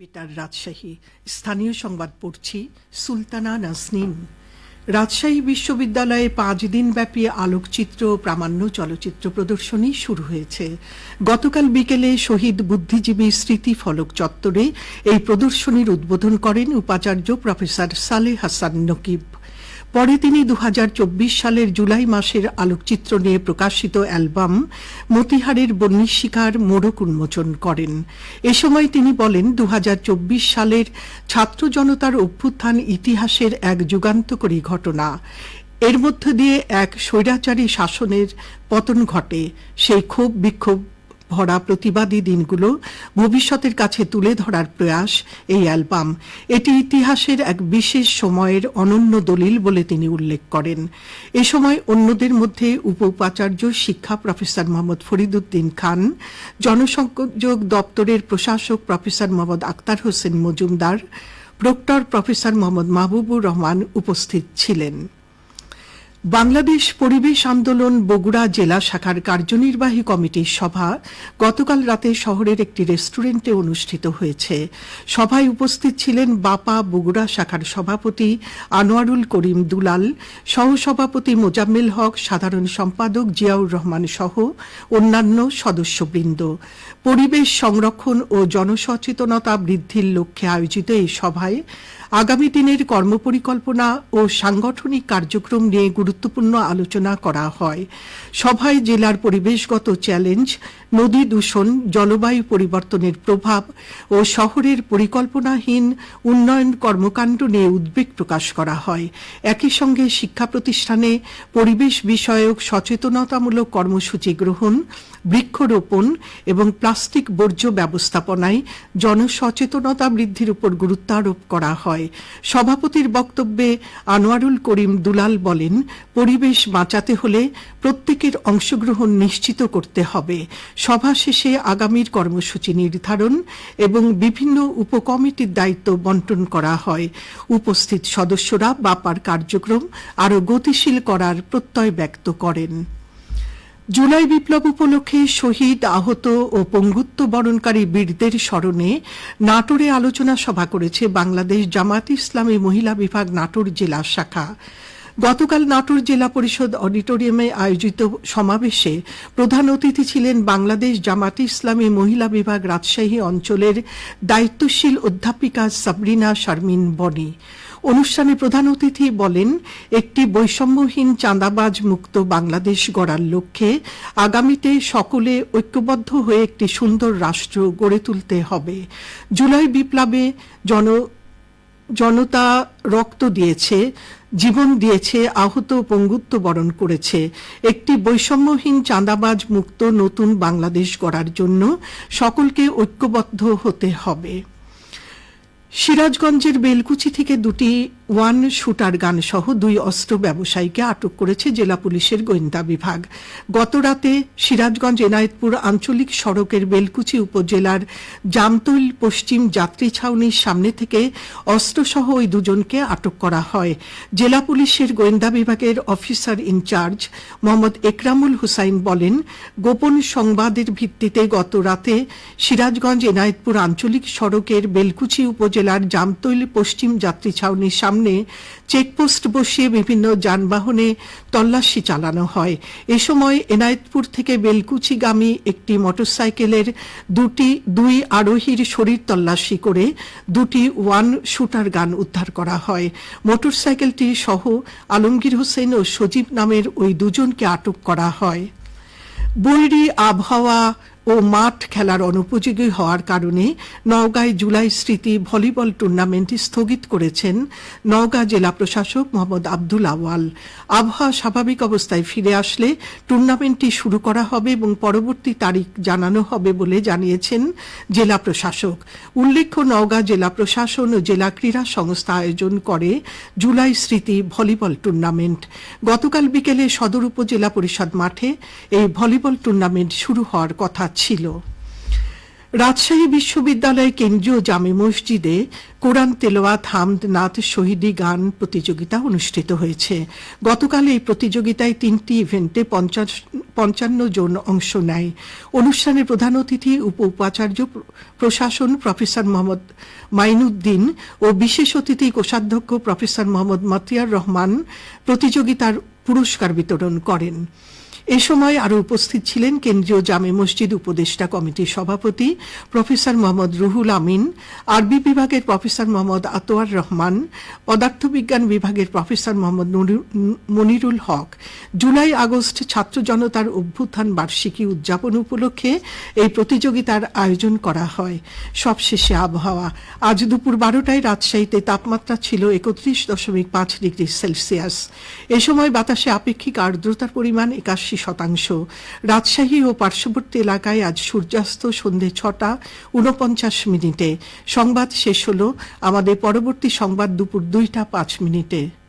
Better Rajshahi. স্থানীয় সংবাদ পড়ছি সুলতানা নাসনিন রাজশাহী বিশ্ববিদ্যালয়ে পাঁচ দিন ব্যাপী আলোকচিত্র প্রামাণ্য চলচ্চিত্র প্রদর্শনী শুরু হয়েছে। গতকাল বিকেলে শহীদ বুদ্ধিজীবী স্মৃতি ফলক চত্বরে এই প্রদর্শনীর উদ্বোধন করেন উপাচার্য প্রফেসর সালে হাসান নকিব। পরে তিনি দু হাজার চব্বিশ সালের জুলাই মাসের আলোকচিত্র নিয়ে প্রকাশিত অ্যালবাম মতিহারের বন্যী শিকার মোড়ক উন্মোচন করেন। এ সময় তিনি বলেন দু হাজার চব্বিশ সালের ছাত্র জনতার অভ্যুত্থান ইতিহাসের এক যুগান্তকারী ঘটনা। এর মধ্য দিয়ে এক স্বৈরাচারী শাসনের পতন ঘটে। সেই ক্ষোভ বিক্ষোভ ভরা প্রতিবাদী দিনগুলো ভবিষ্যতের কাছে তুলে ধরার প্রয়াস এই অ্যালবাম। এটি ইতিহাসের এক বিশেষ সময়ের অনন্য দলিল বলে তিনি উল্লেখ করেন। এ সময় অন্যদের মধ্যে উপ উপাচার্য শিক্ষা প্রফেসর মোহাম্মদ ফরিদুদ্দিন খান, জনসংযোগ দপ্তরের প্রশাসক professor Mohammad Akhtar Hossain Majumdar, proctor professor Mohammad Mahbubur Rahman উপস্থিত ছিলেন। বাংলাদেশ পরিবেশ আন্দোলন বগুড়া জেলা শাখার কার্যনির্বাহী কমিটির সভা গতকাল রাতে শহরের একটি রেস্টুরেন্টে অনুষ্ঠিত হয়েছে। সভায় উপস্থিত ছিলেন বাপা বগুড়া শাখার সভাপতি আনোয়ারুল করিম দুলাল, সহসভাপতি মোজাম্মেল হক, সাধারণ সম্পাদক জিয়াউর রহমান সহ অন্যান্য সদস্যবৃন্দ। পরিবেশ সংরক্ষণ ও জনসচেতনতা বৃদ্ধির লক্ষ্যে আয়োজিত এই সভায় আগামী দিনের কর্মপরিকল্পনা ও সাংগঠনিক কার্যক্রম নিয়ে গুরুত্বপূর্ণ আলোচনা করা হয়। সভায় জেলার পরিবেশগত চ্যালেঞ্জ, নদী দূষণ, জলবায়ু পরিবর্তনের প্রভাব ও শহরের পরিকল্পনাহীন উন্নয়ন কর্মকাণ্ড নিয়ে উদ্বেগ প্রকাশ করা হয়। একই সঙ্গে শিক্ষা প্রতিষ্ঠানে পরিবেশ বিষয়ক সচেতনতামূলক কর্মসূচি গ্রহণ, বৃক্ষরোপণ এবং প্লাস্টিক বর্জ্য ব্যবস্থাপনায় জনসচেতনতা বৃদ্ধির উপর গুরুত্ব আরোপ করা হয়। সভাপতির বক্তব্যে আনোয়ারুল করিম দুলাল বলেন, পরিবেশ বাঁচাতে হলে প্রত্যেকের অংশগ্রহণ নিশ্চিত করতে হবে। সভা শেষে আগামীর কর্মসূচি নির্ধারণ এবং বিভিন্ন উপকমিটির দায়িত্ব বন্টন করা হয়। উপস্থিত সদস্যরা বাপার কার্যক্রম আরও গতিশীল করার প্রত্যয় ব্যক্ত করেন। জুলাই বিপ্লব উপলক্ষে শহীদ আহত ও পঙ্গুত্ব বরণকারী বীরদের স্মরণে নাটোরে আলোচনা সভা করেছে বাংলাদেশ জামাত ইসলামী মহিলা বিভাগ নাটোর জেলা শাখা। গতকাল নাটোর জেলা পরিষদ অডিটোরিয়ামে আয়োজিত সমাবেশে প্রধান অতিথি ছিলেন বাংলাদেশ জামাত ইসলামী মহিলা বিভাগ রাজশাহী অঞ্চলের দায়িত্বশীল অধ্যাপিকা সাবরিনা শারমিন বনি। অনুষ্ঠানে প্রধান অতিথি বলেন, একটি বৈষম্যহীন চাঁদাবাজ মুক্ত বাংলাদেশ গড়ার লক্ষ্যে আগামীতে সকলে ঐক্যবদ্ধ হয়ে একটি সুন্দর রাষ্ট্র গড়ে তুলতে হবে। জুলাই বিপ্লবে জন, জনতা রক্ত দিয়েছে, জীবন দিয়েছে, আহত পঙ্গুত্ব বরণ করেছে। একটি বৈষম্যহীন চাঁদাবাজ মুক্ত নতুন বাংলাদেশ গড়ার জন্য সকলকে ঐক্যবদ্ধ হতে হবে। সিরাজগঞ্জের বেলকুচি থেকে দুটি ওয়ান শুটার গান সহ দুই অস্ত্র ব্যবসায়ীকে আটক করেছে জেলা পুলিশের গোয়েন্দা বিভাগ। গতরাতে সিরাজগঞ্জ এনায়েতপুর আঞ্চলিক সড়কের বেলকুচি উপজেলার জামতৈল পশ্চিম যাত্রী ছাউনির সামনে থেকে অস্ত্রসহ ওই দুজনকে আটক করা হয়। জেলা পুলিশের গোয়েন্দা বিভাগের officer in charge Mohammad Ekramul Hussain বলেন, গোপন সংবাদের ভিত্তিতে গত রাতে সিরাজগঞ্জ এনায়েতপুর আঞ্চলিক সড়কের বেলকুচি উপজেলার জামতৈল পশ্চিম যাত্রী ছাউনির সামনে চেকপোস্ট বসিয়ে বিভিন্ন যানবাহনে তল্লাশি চালানো হয়। এ সময় এনায়েতপুর থেকে বেলকুচিগামী একটি মোটরসাইকেলের দুটি, দুই আরোহীর শরীর তল্লাশি করে দুটি ওয়ান শুটার গান উদ্ধার করা হয়। মোটরসাইকেলটি সহ আলমগীর হোসেন ও সজীব নামের ওই দুজনকে আটক করা হয়। বৈরী আবহাওয়া ও মাঠ খেলার অনুপযোগী হওয়ার কারণে নওগাঁয় জুলাই স্মৃতি ভলিবল টুর্নামেন্ট স্থগিত করেছেন নওগাঁ জেলা প্রশাসক মোহাম্মদ আব্দুল আওয়াল। আবহাওয়া স্বাভাবিক অবস্থায় ফিরে আসলে টুর্নামেন্টটি শুরু করা হবে এবং পরবর্তী তারিখ জানানো হবে বলে জানিয়েছেন জেলা প্রশাসক। উল্লেখ্য, নওগাঁ জেলা প্রশাসন ও জেলা ক্রীড়া সংস্থা আয়োজন করে জুলাই স্মৃতি ভলিবল টুর্নামেন্ট। গতকাল বিকেলে সদর উপজেলা পরিষদ মাঠে এই ভলিবল টুর্নামেন্ট শুরু হওয়ার কথা ছিল। রাজশাহী বিশ্ববিদ্যালয় কেন্দ্রীয় জামে মসজিদে কোরআন তেলোয়াত হামদ নাথ শহীদি গান প্রতিযোগিতা অনুষ্ঠিত হয়েছে। গতকাল এই প্রতিযোগিতায় তিনটি ইভেন্টে পঞ্চান্ন জন অংশ নেয়। অনুষ্ঠানে প্রধান অতিথি উপ উপাচার্য, প্রশাসন প্রফেসর মোহাম্মদ মাইনুদ্দিন ও বিশেষ অতিথি কোষাধ্যক্ষ প্রফেসর মোহাম্মদ মতিয়ার রহমান প্রতিযোগিতার পুরস্কার বিতরণ করেন। এ সময় আরও উপস্থিত ছিলেন কেন্দ্রীয় জামে মসজিদ উপদেষ্টা কমিটির সভাপতি প্রফেসর মোহাম্মদ রুহুল আমিন, আরবি বিভাগের প্রফেসর মোহাম্মদ আতোয়ার রহমান, পদার্থবিজ্ঞান বিভাগের professor Mohammad Monirul Haque. July August ছাত্র জনতার অভ্যুত্থান বার্ষিকী উদযাপন উপলক্ষে এই প্রতিযোগিতার আয়োজন করা হয়। সবশেষে আবহাওয়া। আজ দুপুর বারোটায় রাজশাহীতে তাপমাত্রা ছিল একত্রিশ দশমিক পাঁচ ডিগ্রি সেলসিয়াস। এ সময় বাতাসে আপেক্ষিক আর্দ্রতার পরিমাণ একাশি শতাংশ। রাজশাহী ও পার্শ্ববর্তী এলাকায় আজ সূর্যাস্ত সন্ধে ছটা উনপঞ্চাশ মিনিটে। সংবাদ শেষ হল। আমাদের পরবর্তী সংবাদ দুপুর দুইটা পাঁচ মিনিটে।